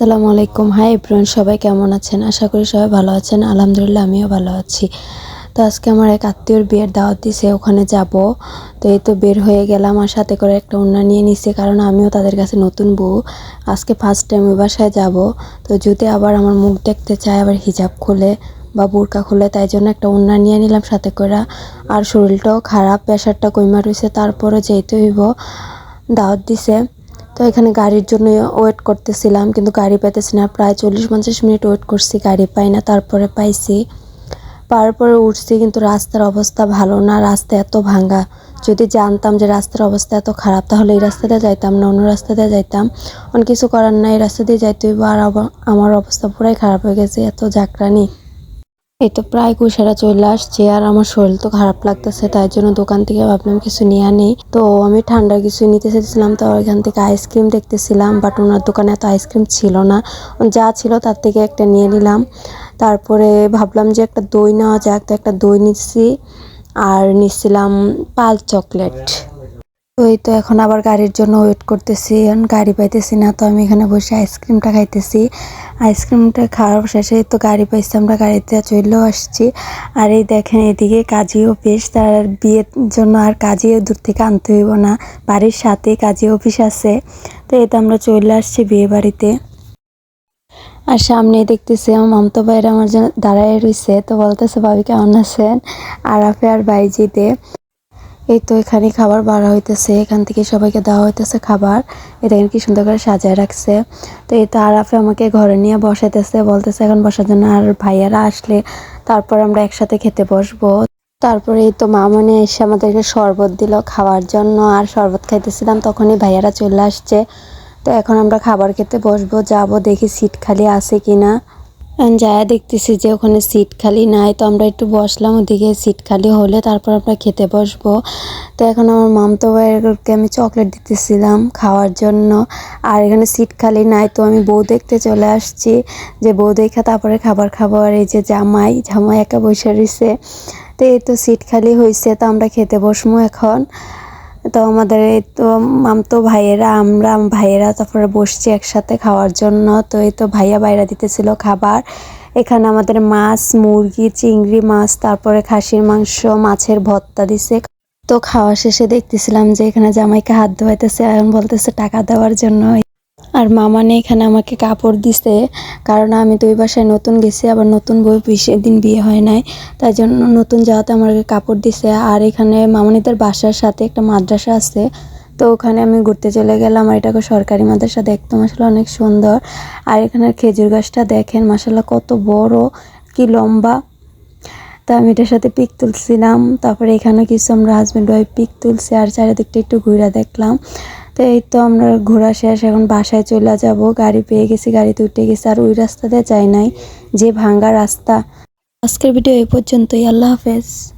আসসালামু আলাইকুম। Hi everyone সবাই কেমন আছেন? আশা করি সবাই ভালো আছেন। আলহামদুলিল্লাহ, আমিও ভালো আছি। তো আজকে আমার এক আত্মীয়র বিয়ের দাওয়াত দিছে, ওখানে যাব। তো এই তো বের হয়ে গেলাম, আর সাথে করে একটা ওড়না নিয়ে নিছে, কারণ আমিও তাদের কাছে নতুন বউ। আজকে ফার্স্ট টাইম ওই বাসায় যাব। তো যদি আবার আমার মুখ দেখতে চায়, আবার হিজাব খুলে বা বোরকা খুলে, তাই জন্য একটা ওড়না নিয়ে নিলাম সাথে করে। আর শরীরটাও খারাপ, প্রেশারটা কইমা রয়েছে তারপরে যেতে হইব, দাওয়াত দিছে। তো এখানে গাড়ির জন্য ওয়েট করতেছিলাম, কিন্তু গাড়ি পাইতেছি না। প্রায় চল্লিশ পঞ্চাশ মিনিট ওয়েট করছি, গাড়ি পাই না, তারপরে পাইছি। পাওয়ার পরে উঠছি, কিন্তু রাস্তার অবস্থা ভালো না, রাস্তা এত ভাঙ্গা। যদি জানতাম যে রাস্তার অবস্থা এত খারাপ, তাহলে এই রাস্তাতে যাইতাম না, অন্য রাস্তাতে যাইতাম। অনেক কিছু করার নাই এই রাস্তা দিয়ে যাইতে আর আমার অবস্থা পুরাই খারাপ হয়ে গেছে, এত জাকরানি এই তো প্রায় কুশারা চলে আসছে আর আমার শরীর তো খারাপ লাগতেছে, তাই জন্য দোকান থেকে ভাবলাম কিছু নিয়ে আনি। তো আমি ঠান্ডা কিছু নিতে চেয়েছিলাম, তো ওইখান থেকে আইসক্রিম দেখতেছিলাম বাট ওনার দোকানে এত আইসক্রিম ছিল না। যা ছিল তার থেকে একটা নিয়ে নিলাম। তারপরে ভাবলাম যে একটা দই নেওয়া যাক, তো একটা দই নিচ্ছি আর নিচ্ছিলাম পাল চকলেট। তো এই তো এখন আবার গাড়ির জন্য ওয়েট করতেছি। এখন গাড়ি পাইতেছি না, তো আমি এখানে বসে আইসক্রিমটা খাইতেছি। আইসক্রিমটা খাওয়ার শেষে তো গাড়ি পাইছি, আমরা গাড়িতে চলেও আসছি। আর এই দেখেন এদিকে কাজী অফিস তার বিয়ের জন্য আর কাজী দূর থেকে আনতে হইব না। বাড়ির সাথে কাজী অফিস আছে। তো এতে আমরা চলে আসছি বিয়ে বাড়িতে। আর সামনে দেখতেছি আমার মামতো ভাইরা আমার দাঁড়ায় রয়েছে তো বলতেছে, ভাবি কেমন আছেন? আরাফে আর বাইজিতে এই তো এখানে খাবার বাড়া হইতেছে, এখান থেকে সবাইকে দেওয়া হইতেছে খাবার। এটা কি সুন্দর করে সাজায় রাখছে। তো এই তো আরাফে আমাকে ঘরে নিয়ে বসাইতেছে, বলতেছে এখন বসার জন্য আর ভাইয়ারা আসলে তারপর আমরা একসাথে খেতে বসবো। তারপরে এই তো মামনে এসে আমাদেরকে শরবত দিল খাওয়ার জন্য, আর শরবত খাইতেছিলাম, তখনই ভাইয়ারা চলে আসছে। তো এখন আমরা খাবার খেতে বসবো, যাব, দেখি সিট খালি আছে কিনা। যায় দেখতেছি যে ওখানে সিট খালি নাই, তো আমরা একটু বসলাম ওদিকে সিট খালি হলে তারপর আমরা খেতে বসবো। তো এখন আমার মামতো ভাইয়েরকে আমি চকলেট দিতেছিলাম খাওয়ার জন্য। আর এখানে সিট খালি নাই, তো আমি বউ দেখতে চলে আসছি যে বউ দেখে তারপরে খাবার খাব। আর এই যে জামাই জামাই একা বসে রয়েছে। তো এই তো সিট খালি হয়েছে তো আমরা খেতে বসবো এখন। তো আমাদের এই তো মামতো ভাইয়েরা, আমরা ভাইয়েরা তারপরে বসছি একসাথে খাওয়ার জন্য। তো এই তো ভাইয়া বাইরা দিতেছিল খাবার। এখানে আমাদের মাছ, মুরগি, চিংড়ি মাছ, তারপরে খাসির মাংস, মাছের ভত্তা দিছে। তো খাওয়া শেষে দেখতেছিলাম যে এখানে জামাইকে হাত ধোয়াইতেছে, এখন বলতেছে টাকা দেওয়ার জন্য। আর মামানে এখানে আমাকে কাপড় দিছে। কারণ আমি তো ওই বাসায় নতুন গেছি, আবার নতুন বই বিশে দিন বিয়ে হয় নাই। তাই জন্য নতুন যাওয়াতে আমাকে কাপড় দিছে। আর এখানে মামনিদের বাসার সাথে একটা মাদ্রাসা আছে। তো ওখানে আমি ঘুরতে চলে গেলাম, আর এটাকে সরকারি মাদ্রাসা দেখতাম আসলে অনেক সুন্দর। আর এখানে খেজুর গাছটা দেখেন মাসাল্লাহ কত বড়, কি লম্বা। তা আমি এটার সাথে পিক তুলছিলাম, তারপরে এখানে কিছু আমরা হাজব্যান্ড ওয়াইফ পিক তুলছি, আর চারিদিকটা একটু ঘুরে দেখলাম। তো এই তো আমরা ঘোরা শেষ, এখন বাসায় চলে যাব। গাড়ি পেয়ে গেছি গাড়িতে উঠে গেছি, আর ওই রাস্তাতে যাই নাই, যে ভাঙ্গা রাস্তা। আজকের ভিডিও এই পর্যন্তই, আল্লাহ হাফেজ।